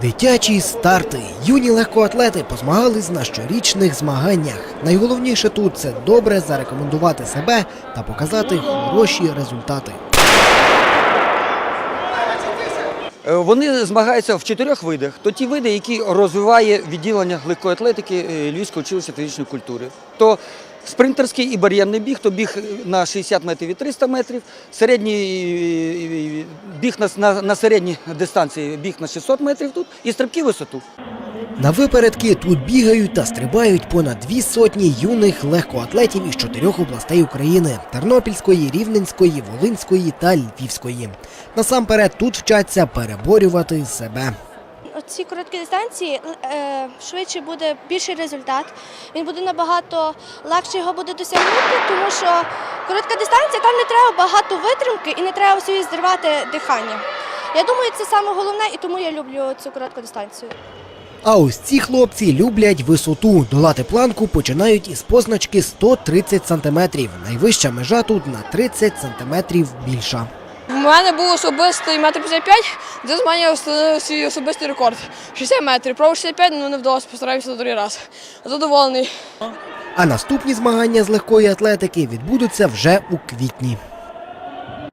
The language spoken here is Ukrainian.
Дитячі старти. Юні легкоатлети позмагались на щорічних змаганнях. Найголовніше тут це добре зарекомендувати себе та показати хороші результати. Е, Вони змагаються в чотирьох видах. То ті види, які розвиває відділення легкої атлетики е, Львівського училища фізичної культури. То спринтерський і бар'єрний біг, то біг на 60 метрів і 300 метрів, середній е, біг на, на, на середній дистанції, біг на 600 метрів тут і стрибки висоту. На випередки тут бігають та стрибають понад дві сотні юних легкоатлетів із чотирьох областей України: Тернопільської, Рівненської, Волинської та Львівської. Насамперед тут вчаться переборювати себе. Ці короткі дистанції е, швидше буде більший результат. Він буде набагато легше його буде досягнути, тому що коротка дистанція там не треба багато витримки і не треба собі зривати дихання. Я думаю, це саме головне, і тому я люблю цю коротку дистанцію. А ось ці хлопці люблять висоту. Долати планку починають із позначки 130 сантиметрів. Найвища межа тут на 30 сантиметрів більша. У мене був особистий метр 55, де змагання встановив свій особистий рекорд. 60 метрів. Пробував 65, але не вдалося, постарався другий раз. Задоволений. А наступні змагання з легкої атлетики відбудуться вже у квітні.